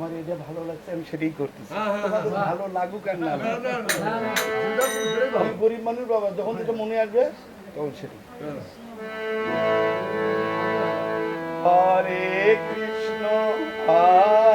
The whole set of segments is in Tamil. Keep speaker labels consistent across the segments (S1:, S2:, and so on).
S1: আমার এটা ভালো লাগছে আমি সেটাই করতেছি হ্যাঁ, হ্যাঁ, হ্যাঁ। ভালো লাগুক আর না গরিব মানুষ বাবা যখন যেটা মনে আসবে তখন সেটাই হরে কৃষ্ণ হরে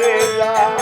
S1: রে যা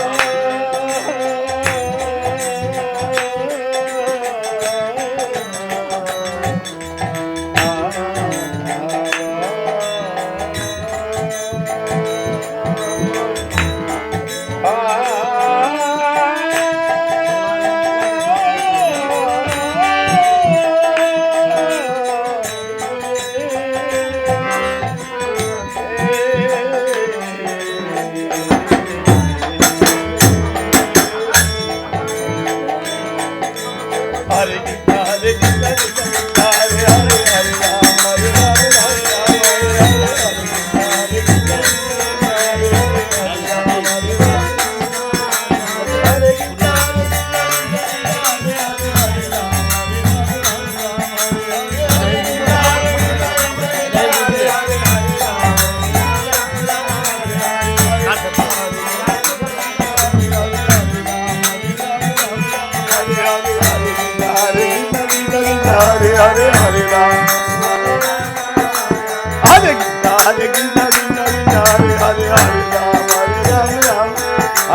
S1: ஹரி கிருஷ்ண கிருஷ்ண கிருஷ்ண ஹரி ஹரி ஹரி ராம் ஹரி ஹரி ராம்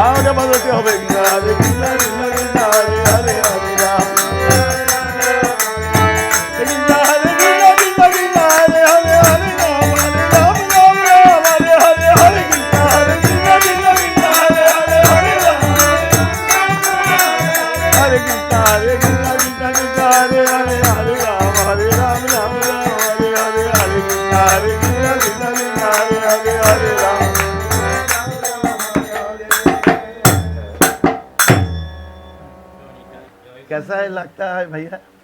S1: ஆக பதத்தி হবে Hari Krishna Krishna Krishna Hari Hari Hari Ram Hare Krishna, Hare Krishna, Krishna Krishna. पैसा लगता है भैया